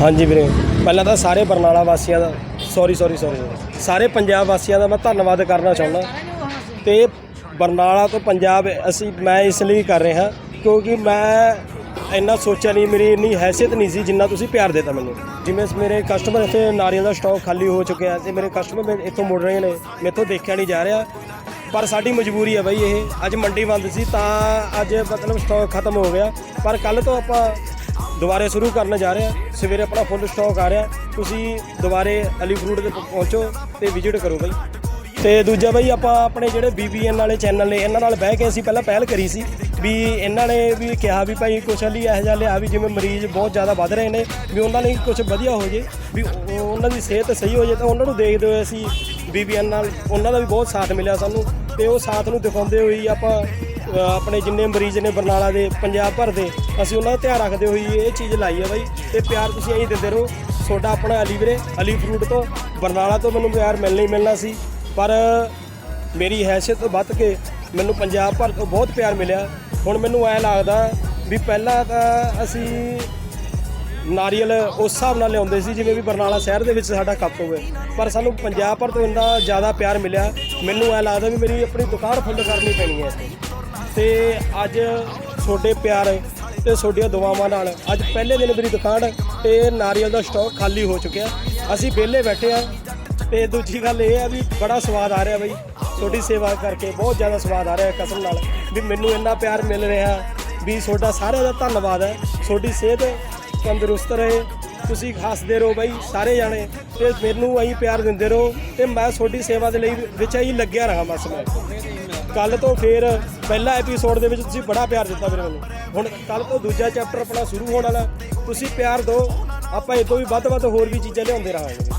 ਹਾਂਜੀ ਵੀਰੇ। ਪਹਿਲਾਂ ਤਾਂ ਸਾਰੇ ਬਰਨਾਲਾ ਵਾਸੀਆਂ ਦਾ ਸੌਰੀ ਸੌਰੀ ਸੌਰੀ ਸਾਰੇ ਪੰਜਾਬ ਵਾਸੀਆਂ ਦਾ ਮੈਂ ਧੰਨਵਾਦ ਕਰਨਾ ਚਾਹੁੰਦਾ। ਤੇ ਬਰਨਾਲਾ ਤੋਂ ਪੰਜਾਬ ਅਸੀਂ ਮੈਂ ਇਸ ਲਈ ਕਰ ਰਿਹਾ, ਕਿਉਂਕਿ ਮੈਂ ਇੰਨਾ ਸੋਚਿਆ ਨਹੀਂ, ਮੇਰੀ ਇੰਨੀ ਹੈਸੀਅਤ ਨਹੀਂ ਸੀ ਜਿੰਨਾ ਤੁਸੀਂ ਪਿਆਰ ਦਿੱਤਾ ਮੈਨੂੰ। ਜਿਵੇਂ ਮੇਰੇ ਕਸਟਮਰ ਇੱਥੇ ਨਾਰੀਅਲ ਦਾ ਸਟਾਕ ਖਾਲੀ ਹੋ ਚੁੱਕਿਆ ਤੇ ਮੇਰੇ ਕਸਟਮਰ ਇੱਥੋਂ ਮੁੜ ਰਹੇ ਨੇ, ਮੇਥੋਂ ਦੇਖਿਆ ਨਹੀਂ ਜਾ ਰਿਹਾ। ਪਰ ਸਾਡੀ ਮਜਬੂਰੀ ਹੈ ਬਈ ਇਹ ਅੱਜ ਮੰਡੀ ਬੰਦ ਸੀ ਤਾਂ ਅੱਜ ਮਤਲਬ ਸਟਾਕ ਖਤਮ ਹੋ ਗਿਆ। ਪਰ ਕੱਲ ਤੋਂ ਆਪਾਂ ਦੁਬਾਰੇ ਸ਼ੁਰੂ ਕਰਨ ਜਾ ਰਹੇ ਹਾਂ। ਸਵੇਰੇ ਆਪਣਾ ਫੁੱਲ ਸਟਾਕ ਆ ਰਿਹਾ। ਤੁਸੀਂ ਦੁਬਾਰੇ ਅਲੀ ਫਰੂਟ 'ਤੇ ਪਹੁੰਚੋ ਤੇ ਵਿਜ਼ਿਟ ਕਰੋ ਬਾਈ। ਤੇ ਦੂਜਾ ਬਾਈ, ਆਪਾਂ ਆਪਣੇ ਜਿਹੜੇ ਬੀਬੀਐਨ ਵਾਲੇ ਚੈਨਲ ਨੇ, ਇਹਨਾਂ ਨਾਲ ਬਹਿ ਕੇ ਅਸੀਂ ਪਹਿਲਾਂ ਪਹਿਲ ਕਰੀ ਸੀ ਵੀ ਇਹਨਾਂ ਨੇ ਵੀ ਕਿਹਾ ਵੀ ਭਾਈ ਕੁਛ ਲਈ ਇਹੋ ਜਿਹਾ ਲਿਆ ਵੀ ਜਿਵੇਂ ਮਰੀਜ਼ ਬਹੁਤ ਜ਼ਿਆਦਾ ਵੱਧ ਰਹੇ ਨੇ, ਵੀ ਉਹਨਾਂ ਲਈ ਕੁਝ ਵਧੀਆ ਹੋ ਜੇ, ਵੀ ਉਹਨਾਂ ਦੀ ਸਿਹਤ ਸਹੀ ਹੋ ਜੇ ਤਾਂ ਉਹਨਾਂ ਨੂੰ ਦੇਖਦੇ ਹੋਏ ਅਸੀਂ ਬੀਬੀਐਨ ਨਾਲ ਉਹਨਾਂ ਦਾ ਵੀ ਬਹੁਤ ਸਾਥ ਮਿਲਿਆ ਸਾਨੂੰ ਤੇ ਉਹ ਸਾਥ ਨੂੰ ਦਿਖਾਉਂਦੇ ਹੋਏ ਆਪਾਂ ਆਪਣੇ ਜਿੰਨੇ ਮਰੀਜ਼ ਨੇ ਬਰਨਾਲਾ ਦੇ, ਪੰਜਾਬ ਭਰ ਦੇ, ਅਸੀਂ ਉਹਨਾਂ ਦਾ ਧਿਆਨ ਰੱਖਦੇ ਹੋਈ ਇਹ ਚੀਜ਼ ਲਾਈ ਹੈ ਬਾਈ। ਤੇ ਪਿਆਰ ਤੁਸੀਂ ਐਂ ਦਿੰਦੇ ਰਹੋ। ਤੁਹਾਡਾ ਆਪਣਾ ਅਲੀ ਵੀਰੇ, ਅਲੀ ਫਰੂਟ ਤੋਂ, ਬਰਨਾਲਾ ਤੋਂ ਮੈਨੂੰ ਪਿਆਰ ਮਿਲਣਾ ਹੀ ਮਿਲਣਾ ਸੀ। ਪਰ ਮੇਰੀ ਹੈਸੀਅਤ ਤੋਂ ਵੱਧ ਕੇ ਮੈਨੂੰ ਪੰਜਾਬ ਭਰ ਤੋਂ ਬਹੁਤ ਪਿਆਰ ਮਿਲਿਆ। ਹੁਣ ਮੈਨੂੰ ਐ ਲੱਗਦਾ ਵੀ ਪਹਿਲਾਂ ਤਾਂ ਅਸੀਂ ਨਾਰੀਅਲ ਉਸ ਹਿਸਾਬ ਨਾਲ ਲਿਆਉਂਦੇ ਸੀ, ਜਿਵੇਂ ਵੀ ਬਰਨਾਲਾ ਸ਼ਹਿਰ ਦੇ ਵਿੱਚ ਸਾਡਾ ਕੱਪ ਹੋਵੇ। ਪਰ ਸਾਨੂੰ ਪੰਜਾਬ ਭਰ ਤੋਂ ਇੰਨਾ ਜ਼ਿਆਦਾ ਪਿਆਰ ਮਿਲਿਆ। ਮੈਨੂੰ ਐ ਲੱਗਦਾ ਵੀ ਮੇਰੀ ਆਪਣੀ ਦੁਕਾਨ ਫੁੱਲ ਕਰਨੀ ਪੈਣੀ ਹੈ ਇੱਥੇ। ਤੇ ਅੱਜ ਤੁਹਾਡੇ ਪਿਆਰ ਤੇ ਤੁਹਾਡੀਆਂ ਦੁਆਵਾਂ ਨਾਲ ਅੱਜ ਪਹਿਲੇ ਦਿਨ ਮੇਰੀ ਦੁਕਾਨ ਤੇ ਨਾਰੀਅਲ ਦਾ ਸਟਾਕ ਖਾਲੀ ਹੋ ਚੁੱਕਿਆ। ਅਸੀਂ ਵਿਹਲੇ ਬੈਠੇ ਆ ਤੇ ਦੂਜੀ ਗੱਲ ਇਹ ਹੈ ਵੀ ਬੜਾ ਸਵਾਦ ਆ ਰਿਹਾ ਬਈ। ਤੁਹਾਡੀ ਸੇਵਾ ਕਰਕੇ ਬਹੁਤ ਜ਼ਿਆਦਾ ਸਵਾਦ ਆ ਰਿਹਾ ਕਸਮ ਨਾਲ ਵੀ ਮੈਨੂੰ ਇੰਨਾ ਪਿਆਰ ਮਿਲ ਰਿਹਾ ਵੀ ਤੁਹਾਡਾ ਸਾਰਿਆਂ ਦਾ ਧੰਨਵਾਦ ਹੈ। ਤੁਹਾਡੀ ਸਿਹਤ ਤੰਦਰੁਸਤ ਰਹੇ। ਤੁਸੀਂ ਹੱਸਦੇ ਰਹੋ ਬਾਈ ਸਾਰੇ ਜਾਣੇ ਤੇ ਮੈਨੂੰ ਐਂ ਪਿਆਰ ਦਿੰਦੇ ਰਹੋ ਤੇ ਮੈਂ ਤੁਹਾਡੀ ਸੇਵਾ ਦੇ ਲਈ ਵਿੱਚ ਹੀ ਲੱਗਿਆ ਰਹਾ ਬਸ ਮੈਂ। ਕੱਲ ਤੋਂ ਫੇਰ ਪਹਿਲਾ ਐਪੀਸੋਡ ਦੇ ਵਿੱਚ ਤੁਸੀਂ ਬੜਾ ਪਿਆਰ ਦਿੱਤਾ ਵੀਰੇ ਮੈਨੂੰ ਹੁਣ ਕੱਲ ਤੋਂ ਦੂਜਾ ਚੈਪਟਰ ਆਪਣਾ ਸ਼ੁਰੂ ਹੋਣ ਵਾਲਾ ਤੁਸੀਂ ਪਿਆਰ ਦਿਓ, ਆਪਾਂ ਇਹ ਤੋਂ ਵੀ ਵੱਧ ਵੱਧ ਹੋਰ ਵੀ ਚੀਜ਼ਾਂ ਲਿਆਉਂਦੇ ਰਹਾਂਗੇ।